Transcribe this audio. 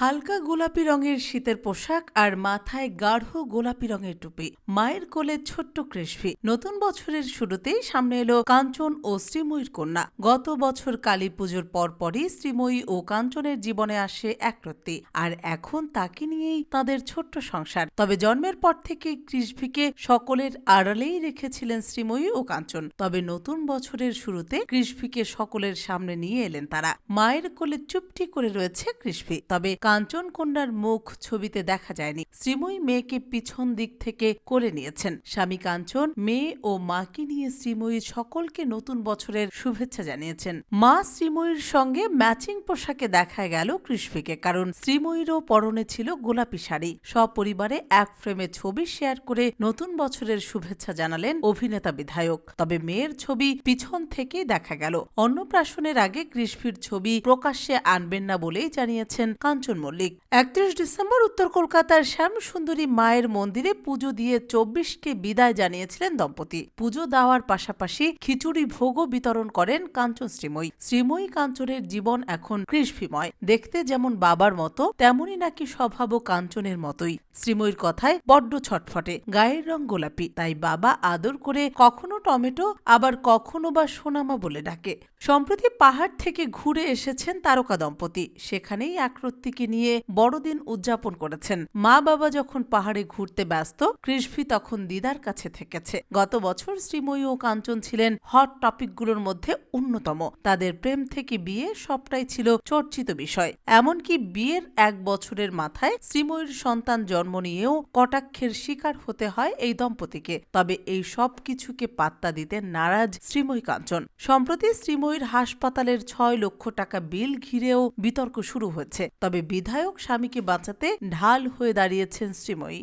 হালকা গোলাপি রঙের শীতের পোশাক আর মাথায় গাঢ় গোলাপি রঙের টুপি। মায়ের কোলে ছোট্ট কৃষ্ণি নতুন বছরের শুরুতেই সামনে এলো কাঞ্চন ও শ্রীময়ীর কন্যা। গত বছর কালী পুজোর পরপরই শ্রীময়ী ও কাঞ্চনের জীবনে আসে একরত্তি আর এখন তাকে নিয়েই তাদের ছোট্ট সংসার। তবে জন্মের পর থেকে কৃষ্ভিকে সকলের আড়ালেই রেখেছিলেন শ্রীময়ী ও কাঞ্চন। তবে নতুন বছরের শুরুতে কৃষ্ভিকে সকলের সামনে নিয়ে এলেন তারা। মায়ের কোলে চুপটি করে রয়েছে কৃষ্ভি তবে কাঞ্চন কন্যার মুখ ছবিতে দেখা যায়নি। শ্রীময়ী মেয়েকে পিছন দিক থেকে করে নিয়েছেন। স্বামী কাঞ্চন, মেয়ে ও মাকে নিয়ে শ্রীময়ী সকলকে নতুন বছরের শুভেচ্ছা জানিয়েছেন। মা শ্রীময়ীর সঙ্গে ম্যাচিং পোশাকে দেখা গেল কৃষ্ভিকে কারণ শ্রীময়ীরও পরনে ছিল গোলাপি শাড়ি। সপরিবারে এক ফ্রেমে ছবি শেয়ার করে নতুন বছরের শুভেচ্ছা জানালেন অভিনেতা বিধায়ক। তবে মেয়ের ছবি পিছন থেকেই দেখা গেল। অন্নপ্রাশনের আগে কৃষ্ভির ছবি প্রকাশ্যে আনবেন না বলেই জানিয়েছেন কাঞ্চন মল্লিক। একত্রিশ ডিসেম্বর উত্তর কলকাতার শ্যামসুন্দরী মায়ের মন্দিরে পুজো দিয়ে চব্বিশকে বিদায় জানিয়েছিলেন দম্পতি। পুজো দেওয়ার পাশাপাশি খিচুড়ি ভোগও বিতরণ করেন কাঞ্চন শ্রীময়ী। শ্রীময়ী কাঞ্চনের জীবন এখন কৃষ্ভিময় দেখতে যেমন বাবার মতো, তেমনই নাকি স্বভাবও কাঞ্চনের মতোই। শ্রীময়ীর কথায় বড্ড ছটফটে। গায়ের রং গোলাপি, তাই বাবা আদর করে কখনো টমেটো আবার কখনো বা সোনামা বলে ডাকে। সম্প্রতি পাহাড় থেকে ঘুরে এসেছেন তারকা দম্পতি। সেখানেই একরত্তিকে নিয়ে বড়দিন উদযাপন করেছেন। মা বাবা যখন পাহাড়ে ঘুরতে ব্যস্ত, কৃষ্ভি তখন দিদার কাছে থেকেছে। গত বছর শ্রীময়ী ও কাঞ্চন ছিলেন হট টপিকগুলোর মধ্যে অন্যতম। তাদের প্রেম থেকে বিয়ে সবটাই ছিল চর্চিত বিষয়। এমনকি বিয়ের এক বছরের মাথায় শ্রীময়ীর সন্তান জন্ম নিয়েও কটাক্ষের শিকার হতে হয় এই দম্পতিকে। তবে এই সব কিছুকে পাত্তা দিতে নারাজ শ্রীময়ী কাঞ্চন সম্প্রতি শ্রীময়ীর হাসপাতালের ছয় লক্ষ টাকা বিল ঘিরেও বিতর্ক শুরু হয়েছে। তবে বিধায়ক স্বামীকে বাঁচাতে ঢাল হয়ে দাঁড়িয়েছেন শ্রীময়ী